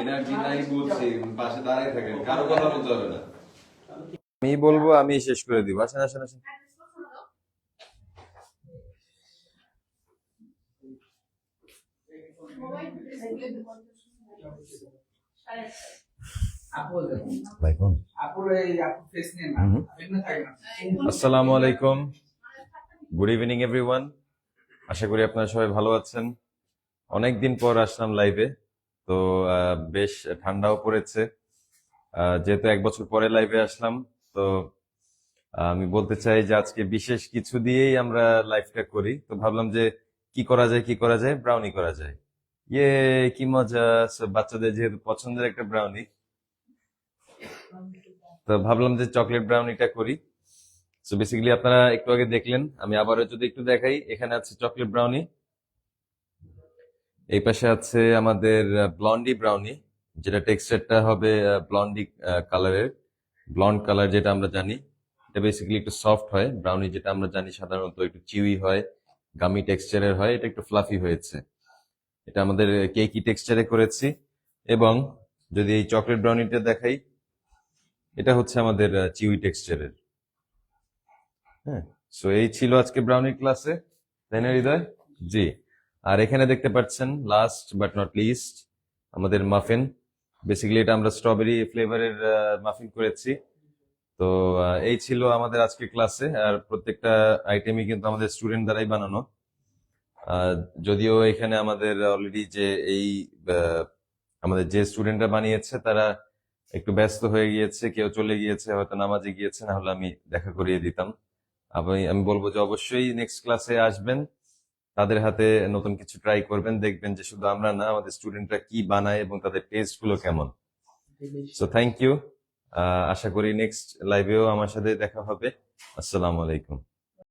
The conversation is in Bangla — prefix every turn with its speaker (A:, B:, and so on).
A: এনার্জি পাশে দাঁড়াই থাকেন কারও কথা বলতে হবে না। আমি বলব আমি শেষ করে দিব। আসেন আসেন আসেন। আসসালামু আলাইকুম। গুড ইভিনিং এভরিওয়ান আশা করি আপনারা সবাই ভালো আছেন। অনেকদিন পর আসলাম লাইভে তো বেশ ঠান্ডাও পড়েছে। যেহেতু এক বছর পরে লাইভে আসলাম, তো আমি বলতে চাই যে আজকে বিশেষ কিছু দিয়েই আমরা লাইভটা করি। তো ভাবলাম যে কি করা যায়, কি করা যায়? ব্রাউনি করা যায়। ইয়ে কি মজা! বাচ্চাদের যেহেতু পছন্দের একটা ব্রাউনি তো ভাবলাম যে চকলেট ব্রাউনিটা করি। তো বেসিক্যালি আপনারা একটু আগে দেখলেন, আমি আবারও যদি একটু দেখাই, এখানে আছে চকলেট ব্রাউনি এই পাশে আছে আমাদের ব্লন্ডি ব্রাউনি যেটা টেক্সচারটা হবে ব্লন্ডি কালারের ব্লন্ড কালার যেটা আমরা জানি। এটা বেসিক্যালি একটু সফট হয় ব্রাউনি যেটা আমরা জানি সাধারণত একটু চিউই হয় গামি টেক্সচারের হয়, এটা একটু ফ্লাফি হয়েছে। এটা আমাদের কেকি টেক্সচারে করেছি এবং যদি এই চকলেট ব্রাউনিটা দেখাই, এটা হচ্ছে আমাদের চিউই টেক্সচারের হ্যাঁ সো এই ছিল আজকে ব্রাউনি ক্লাসে তাই না, হৃদয়? জি। আর এখানে দেখতে পাচ্ছেন লাস্ট বাট নট লিস্ট আমাদের মাফিন বেসিক্যালি এটা আমরা স্ট্রবেরি ফ্লেভারের মাফিন করেছি। তো এই ছিল আমাদের আজকে ক্লাসে আর প্রত্যেকটা আইটেমই কিন্তু আমাদের স্টুডেন্ট দ্বারাই বানানো। যদিও এখানে আমাদের অলরেডি যে এই আমাদের যে স্টুডেন্টরা বানিয়েছে, তারা একটু ব্যস্ত হয়ে গিয়েছে, কেউ চলে গিয়েছে, হয়তো নামাজে গিয়েছে, না হলে আমি দেখা করিয়ে দিতাম। আমি আমি বলব যে অবশ্যই নেক্সট ক্লাসে আসবেন। তাদের হাতে নতুন কিছু ট্রাই করবেন, দেখবেন যে শুধু আমরা না, আমাদের স্টুডেন্টরা কি বানায় এবং তাদের টেস্টগুলো কেমন। সো থ্যাংক ইউ আশা করি নেক্সট লাইভেও আমার সাথে দেখা হবে। আসসালামু আলাইকুম।